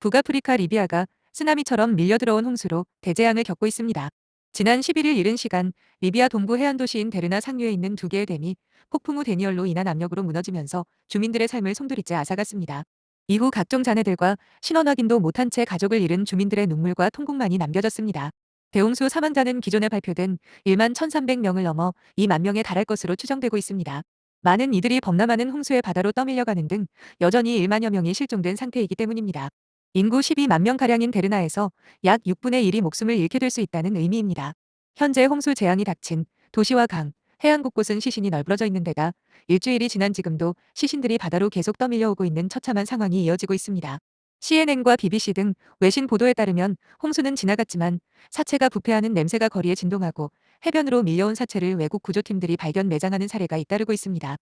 북아프리카 리비아가 쓰나미처럼 밀려들어온 홍수로 대재앙을 겪고 있습니다. 지난 11일 이른 시간 리비아 동부 해안 도시인 데르나 상류에 있는 두 개의 댐이 폭풍 우 데니얼로 인한 압력으로 무너지면서 주민들의 삶을 송두리째 앗아갔습니다. 이후 각종 잔해들과 신원 확인도 못한 채 가족을 잃은 주민들의 눈물과 통곡만이 남겨졌습니다. 대홍수 사망자는 기존에 발표된 1만 1,300명을 넘어 2만 명에 달할 것으로 추정되고 있습니다. 많은 이들이 범람하는 홍수의 바다로 떠밀려가는 등 여전히 1만여 명이 실종된 상태이기 때문입니다. 인구 12만 명가량인 데르나에서 약 6분의 1이 목숨을 잃게 될 수 있다는 의미입니다. 현재 홍수 재앙이 닥친 도시와 강, 해안 곳곳은 시신이 널브러져 있는 데다 일주일이 지난 지금도 시신들이 바다로 계속 떠밀려오고 있는 처참한 상황이 이어지고 있습니다. CNN과 BBC 등 외신 보도에 따르면 홍수는 지나갔지만 사체가 부패하는 냄새가 거리에 진동하고 해변으로 밀려온 사체를 외국 구조팀들이 발견 매장하는 사례가 잇따르고 있습니다.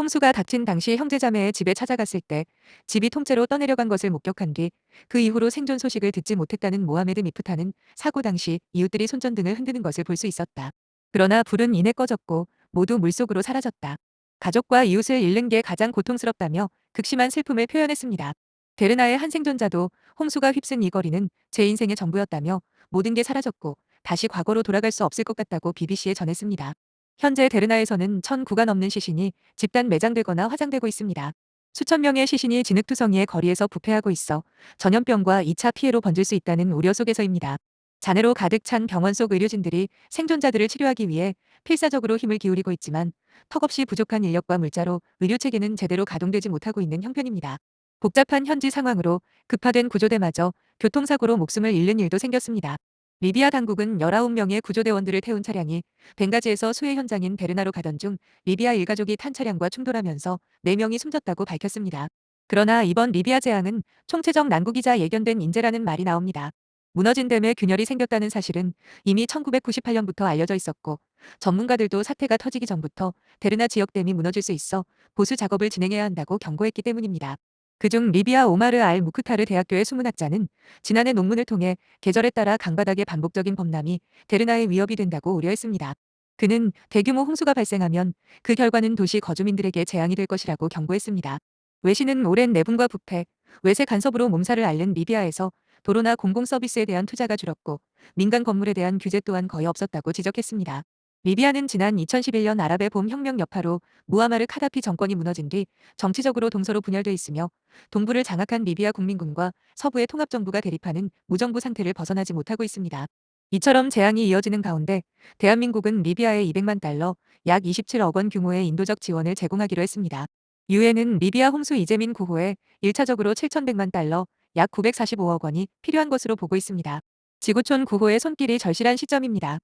홍수가 닥친 당시 형제자매의 집에 찾아갔을 때 집이 통째로 떠내려간 것을 목격한 뒤 그 이후로 생존 소식을 듣지 못했다는 모하메드 미프타는 사고 당시 이웃들이 손전등을 흔드는 것을 볼 수 있었다. 그러나 불은 이내 꺼졌고 모두 물속으로 사라졌다. 가족과 이웃을 잃는 게 가장 고통스럽다며 극심한 슬픔을 표현했습니다. 데르나의 한 생존자도 홍수가 휩쓴 이 거리는 제 인생의 전부였다며 모든 게 사라졌고 다시 과거로 돌아갈 수 없을 것 같다고 BBC에 전했습니다. 현재 데르나에서는 1,009가 넘는 시신이 집단 매장되거나 화장되고 있습니다. 수천 명의 시신이 진흙투성이의 거리에서 부패하고 있어 전염병과 2차 피해로 번질 수 있다는 우려 속에서입니다. 잔해로 가득 찬 병원 속 의료진들이 생존자들을 치료하기 위해 필사적으로 힘을 기울이고 있지만 턱없이 부족한 인력과 물자로 의료 체계는 제대로 가동되지 못하고 있는 형편입니다. 복잡한 현지 상황으로 급파된 구조대마저 교통사고로 목숨을 잃는 일도 생겼습니다. 리비아 당국은 19명의 구조대원들을 태운 차량이 벵가지에서 수해 현장인 베르나로 가던 중 리비아 일가족이 탄 차량과 충돌하면서 4명이 숨졌다고 밝혔습니다. 그러나 이번 리비아 재앙은 총체적 난국이자 예견된 인재라는 말이 나옵니다. 무너진 댐에 균열이 생겼다는 사실은 이미 1998년부터 알려져 있었고 전문가들도 사태가 터지기 전부터 데르나 지역 댐이 무너질 수 있어 보수 작업을 진행해야 한다고 경고했기 때문입니다. 그중 리비아 오마르 알 무크타르 대학교의 수문학자는 지난해 논문을 통해 계절에 따라 강바닥의 반복적인 범람이 데르나의 위협이 된다고 우려했습니다. 그는 대규모 홍수가 발생하면 그 결과는 도시 거주민들에게 재앙이 될 것이라고 경고했습니다. 외신은 오랜 내분과 부패, 외세 간섭으로 몸살을 앓는 리비아에서 도로나 공공 서비스에 대한 투자가 줄었고 민간 건물에 대한 규제 또한 거의 없었다고 지적했습니다. 리비아는 지난 2011년 아랍의 봄 혁명 여파로 무아마르 카다피 정권이 무너진 뒤 정치적으로 동서로 분열돼 있으며 동부를 장악한 리비아 국민군과 서부의 통합정부가 대립하는 무정부 상태를 벗어나지 못하고 있습니다. 이처럼 재앙이 이어지는 가운데 대한민국은 리비아에 200만 달러, 약 27억 원 규모의 인도적 지원을 제공하기로 했습니다. 유엔은 리비아 홍수 이재민 구호에 1차적으로 7,100만 달러, 약 945억 원이 필요한 것으로 보고 있습니다. 지구촌 구호의 손길이 절실한 시점입니다.